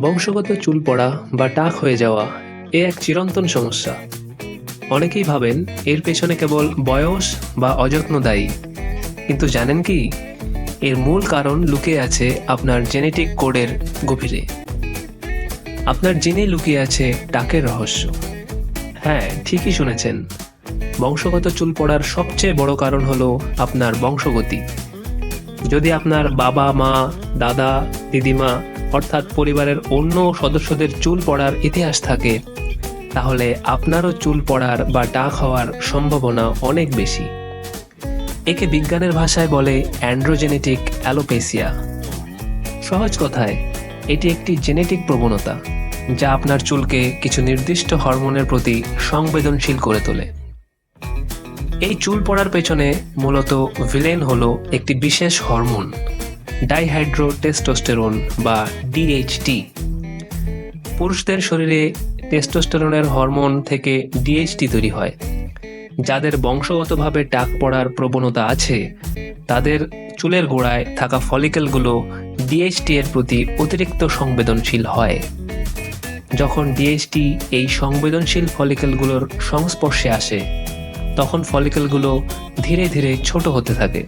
বংশগত চুল পড়া বা টাক হয়ে যাওয়া এ এক চিরন্তন সমস্যা। অনেকেই ভাবেন এর পেছনে কেবল বয়স বা অযত্ন দায়ী। কিন্তু জানেন কি? এর মূল কারণ লুকিয়ে আছে আপনার জেনেটিক কোডের গভীরে। আপনার জিনে লুকিয়ে আছে টাকের রহস্য। হ্যাঁ ঠিকই শুনেছেন। বংশগত চুল পড়ার সবচেয়ে বড় কারণ হলো আপনার বংশগতি। যদি আপনার বাবা, মা, দাদা, দিদিমা অর্থাৎ পরিবারের অন্য সদস্যদের চুল পড়ার ইতিহাস থাকে, তাহলে আপনারও চুল পড়ার বা ডাক হওয়ার সম্ভাবনা অনেক বেশি। একে বিজ্ঞানের ভাষায় বলে অ্যান্ড্রোজেনেটিক অ্যালোপেসিয়া। সহজ কথায়, এটি একটি জেনেটিক প্রবণতা, যা আপনার চুলকে কিছু নির্দিষ্ট হরমোনের প্রতি সংবেদনশীল করে তোলে। এই চুল পড়ার পেছনে মূলত ভিলেন হলো একটি বিশেষ হরমোন ডাইহাইড্রো টেস্টোস্টেরন বা ডিএইচটি পুরুষদের শরীরে টেস্টোস্টেরনের হরমোন থেকে ডিএইচটি তৈরি হয়। যাদের বংশগতভাবে টাক পড়ার প্রবণতা আছে, তাদের চুলের গোড়ায় থাকা ফলিকেলগুলো ডিএইচটি এর প্রতি অতিরিক্ত সংবেদনশীল হয়। যখন ডিএইচটি এই সংবেদনশীল ফলিকেলগুলোর সংস্পর্শে আসে, তখন ফলিকেলগুলো ধীরে ধীরে ছোট হতে থাকে।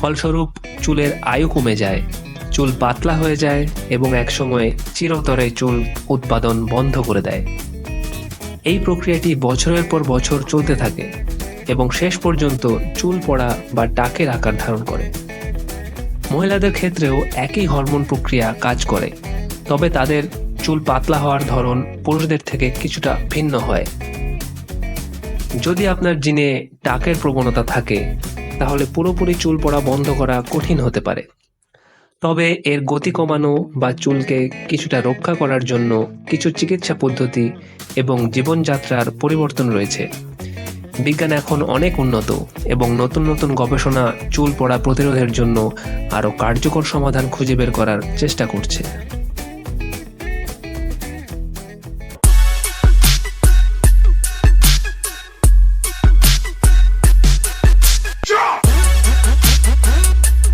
ফলস্বরূপ চুলের আয়ু কমে যায়, চুল পাতলা হয়ে যায় এবং একসময় চিরতরে চুল উৎপাদন বন্ধ করে দেয়। এই প্রক্রিয়াটি বছরের পর বছর চলতে থাকে এবং শেষ পর্যন্ত চুল পড়া বা টাকের আকার ধারণ করে। মহিলাদের ক্ষেত্রেও একই হরমোন প্রক্রিয়া কাজ করে, তবে তাদের চুল পাতলা হওয়ার ধরন পুরুষদের থেকে কিছুটা ভিন্ন হয়। যদি আপনার জিনে টাকের প্রবণতা থাকে তাহলে পুরোপুরি চুল পড়া বন্ধ করা কঠিন হতে পারে। তবে এর গতি কমানো বা চুলকে কিছুটা রক্ষা করার জন্য কিছু চিকিৎসা পদ্ধতি এবং জীবনযাত্রার পরিবর্তন রয়েছে। বিজ্ঞান এখন অনেক উন্নত এবং নতুন নতুন গবেষণা চুল পড়া প্রতিরোধের জন্য আরও কার্যকর সমাধান খুঁজে বের করার চেষ্টা করছে।